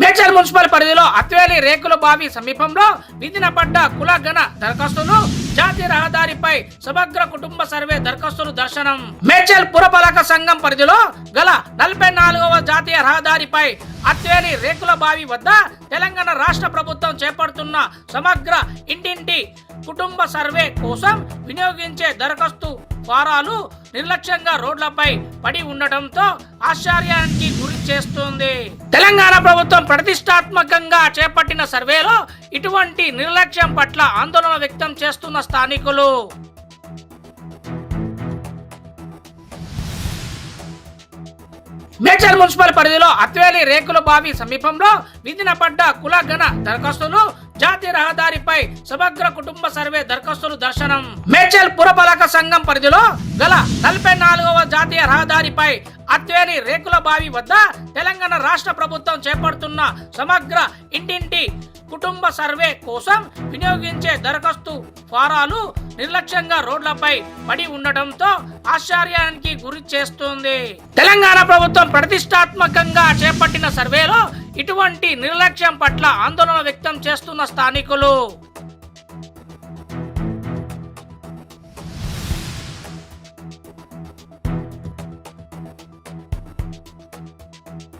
Medchal municipal పరిధిలో అత్వేలి రేకుల బావి సమీపంలో విధిన పడ్డ కులగణ దరఖాస్తులు జాతీయ రహదారిపై సమగ్ర కుటుంబ సర్వే దరఖాస్తులు దర్శనం. మేడ్చల్ పురపాలక సంఘం పరిధిలో గల నలభై నాలుగవ జాతీయ రహదారిపై అత్వేలి రేకుల బావి వద్ద తెలంగాణ రాష్ట్ర ప్రభుత్వం చేపడుతున్న సమగ్ర ఇంటింటి కుటుంబ సర్వే కోసం వినియోగించే దరఖాస్తు ఫారాలు నిర్లక్ష్యంగా రోడ్లపై పడి ఉండటంతో ఆశ్చర్యానికి గురి చేస్తుంది. తెలంగాణ ప్రభుత్వం ప్రతిష్టాత్మకంగా చేపట్టిన సర్వేలో ఇటువంటి నిర్లక్ష్యం పట్ల ఆందోళన వ్యక్తం చేస్తున్న స్థానికులు. మేడ్చల్ మున్సిపల్ పరిధిలో అత్వేలి రేకుల బావి సమీపంలో విధినపడ్డ కులగణ దరఖాస్తులు జాతీయ రహదారిపై సమగ్ర కుటుంబ సర్వే దరఖాస్తులు దర్శనం. మేడ్చల్ పురపాలక సంఘం పరిధిలో గల నలభై నాలుగవ జాతీయ రహదారిపై అత్వేలి రేకుల బావి వద్ద తెలంగాణ రాష్ట్ర ప్రభుత్వం చేపడుతున్న సమగ్ర ఇంటింటి కుటుంబ సర్వే కోసం వినియోగించే దరఖాస్తు ఫారాలు నిర్లక్ష్యంగా రోడ్లపై పడి ఉండటంతో ఆశ్చర్యానికి గురి చేస్తుంది. తెలంగాణ ప్రభుత్వం ప్రతిష్టాత్మకంగా చేపట్టిన సర్వేలో ఇటువంటి నిర్లక్ష్యం పట్ల ఆందోళన వ్యక్తం చేస్తున్న స్థానికులు.